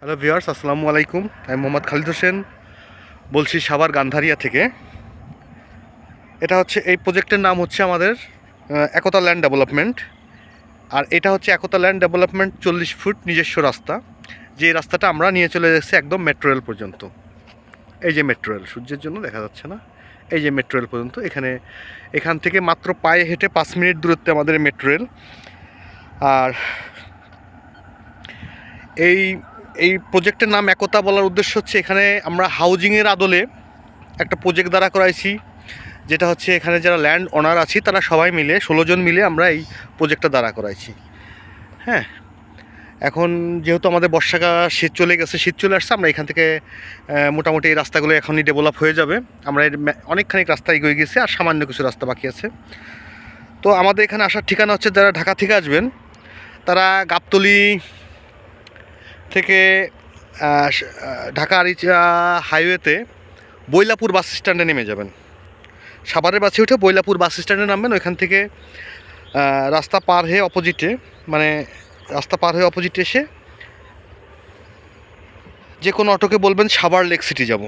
Hello viewers, আসসালামু আলাইকুম। আমি মোহাম্মদ খালিদ হোসেন। বলছি সাভার গান্ধারিয়া থেকে। এটা হচ্ছে, এই প্রজেক্টের নাম হচ্ছে আমাদের একতা ল্যান্ড ডেভেলপমেন্ট। আর এটা হচ্ছে একতা ল্যান্ড ডেভেলপমেন্ট চল্লিশ ফুট নিজস্ব রাস্তা। যে রাস্তাটা আমরা নিয়ে চলে যাচ্ছি একদম মেট্রো রেল পর্যন্ত। এই যে মেট্রো রেল, সূর্যের জন্য দেখা যাচ্ছে না? এই যে মেট্রো রেল পর্যন্ত, এখানে, এখান থেকে মাত্র পায়ে হেঁটে পাঁচ মিনিট দূরত্বে আমাদের মেট্রো রেল। আর এই এই প্রজেক্টের নাম একতা বলার উদ্দেশ্য হচ্ছে এখানে আমরা হাউজিংয়ের আদলে একটা প্রজেক্ট দ্বারা করাইছি, যেটা হচ্ছে এখানে যারা ল্যান্ড ওনার আছি, তারা সবাই মিলে, ষোলো জন মিলে আমরা এই প্রজেক্টটা দ্বারা করাইছি। হ্যাঁ? এখন যেহেতু আমাদের বর্ষাকাল, শীত চলে গেছে, শীত চলে আসছে, আমরা এখান থেকে মোটামুটি এই রাস্তাগুলো এখনই ডেভেলপ হয়ে যাবে। আমরা এর অনেকখানি রাস্তা এগিয়ে গেছে, আর সামান্য কিছু রাস্তা বাকি আছে। তো আমাদের এখানে আসার ঠিকানা হচ্ছে, যারা ঢাকা থেকে আসবেন, তারা গাবতলি থেকে ঢাকা আরিচা হাইওয়েতে বৈলাপুর বাস স্ট্যান্ডে নেমে যাবেন। সাভারের বাসে উঠে বৈলাপুর বাস স্ট্যান্ডে নামবেন। ওইখান থেকে রাস্তা পার হয়ে অপোজিটে মানে রাস্তা পার হয়ে অপোজিটে এসে যে কোনো অটোকে বলবেন সাভার লেক সিটি যাব।